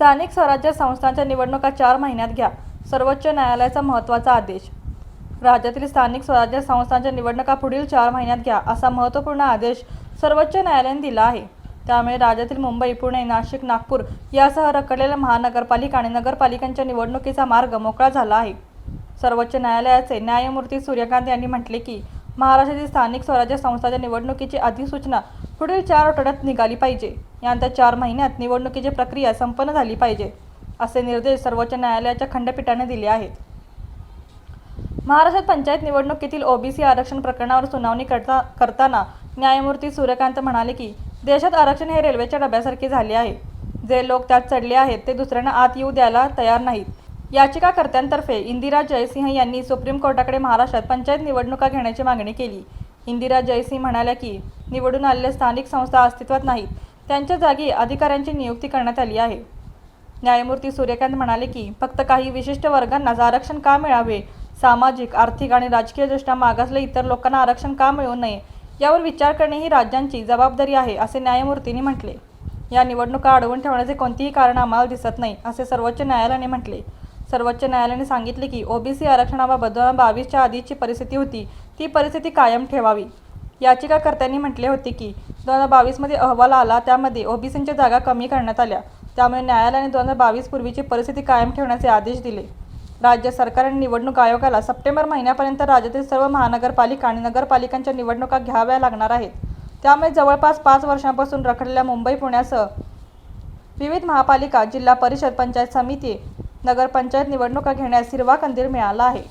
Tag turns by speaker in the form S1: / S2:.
S1: स्थानिक स्वराज्य संस्थांच्या निवडणुका चार महिन्यात घ्या. सर्वोच्च न्यायालयाचा महत्त्वाचा आदेश. राज्यातील स्थानिक स्वराज्य संस्थांच्या निवडणुका पुढील चार महिन्यात घ्या असा महत्त्वपूर्ण आदेश सर्वोच्च न्यायालयाने दिला आहे. त्यामुळे राज्यातील मुंबई पुणे नाशिक नागपूर यासह रखडलेल्या महानगरपालिका आणि नगरपालिकांच्या निवडणुकीचा मार्ग मोकळा झाला आहे. सर्वोच्च न्यायालयाचे न्यायमूर्ती सूर्यकांत यांनी म्हटले की महाराष्ट्रातील स्थानिक स्वराज्य संस्थांच्या निवडणुकीची अधिसूचना पुढील चार आठवड्यात निघाली पाहिजे. यानंतर चार महिन्यात निवडणुकीची प्रक्रिया संपन्न झाली पाहिजे असे निर्देश सर्वोच्च न्यायालयाच्या खंडपीठाने दिले आहेत. महाराष्ट्रात पंचायत निवडणुकीतील ओबीसी आरक्षण प्रकरणावर सुनावणी करता करताना न्यायमूर्ती सूर्यकांत म्हणाले की देशात आरक्षण हे रेल्वेच्या डब्यासारखे झाले आहे. जे लोक त्यात चढले आहेत ते दुसऱ्यांना आत येऊ द्यायला तयार नाहीत. याचिकाकर्त्यांतर्फे इंदिरा जयसिंह यांनी सुप्रीम कोर्टाकडे महाराष्ट्रात पंचायत निवडणुका घेण्याची मागणी केली. इंदिरा जयसिंह म्हणाल्या की निवडून आलेल्या स्थानिक संस्था अस्तित्वात नाहीत. त्यांच्या जागी अधिकाऱ्यांची नियुक्ती करण्यात आली आहे. न्यायमूर्ती सूर्यकांत म्हणाले की फक्त काही विशिष्ट वर्गांनाच आरक्षण का मिळावे? सामाजिक आर्थिक आणि राजकीयदृष्ट्या मागासले इतर लोकांना आरक्षण का मिळू नये? यावर विचार करणे ही राज्यांची जबाबदारी आहे असे न्यायमूर्तींनी म्हटले. या निवडणुका अडवून ठेवण्याचे कोणतेही कारण आम्हाला दिसत नाही असे सर्वोच्च न्यायालयाने म्हटले. सर्वोच्च न्यायालयाने सांगितले की ओबीसी आरक्षणाबाबत दोन हजार बावीसच्या आधीची परिस्थिती होती. ती परिस्थिती कायम ठेवावी. याचिकाकर्त्यांनी म्हटले होते की दोन हजार बावीसमध्ये अहवाल आला त्यामध्ये ओबीसींच्या जागा कमी करण्यात आल्या. त्यामुळे न्यायालयाने दोन हजार बावीस पूर्वीची परिस्थिती कायम ठेवण्याचे आदेश दिले. राज्य सरकारने निवडणूक आयोगाला सप्टेंबर महिन्यापर्यंत राज्यातील सर्व महानगरपालिका आणि नगरपालिकांच्या निवडणुका घ्याव्या लागणार आहेत. त्यामुळे जवळपास पाच वर्षांपासून रखडलेल्या मुंबई पुण्यासह विविध महापालिका जिल्हा परिषद पंचायत समिती नगरपंचायत निवडणुका घेण्यास हिरवा कंदील मिळाला आहे.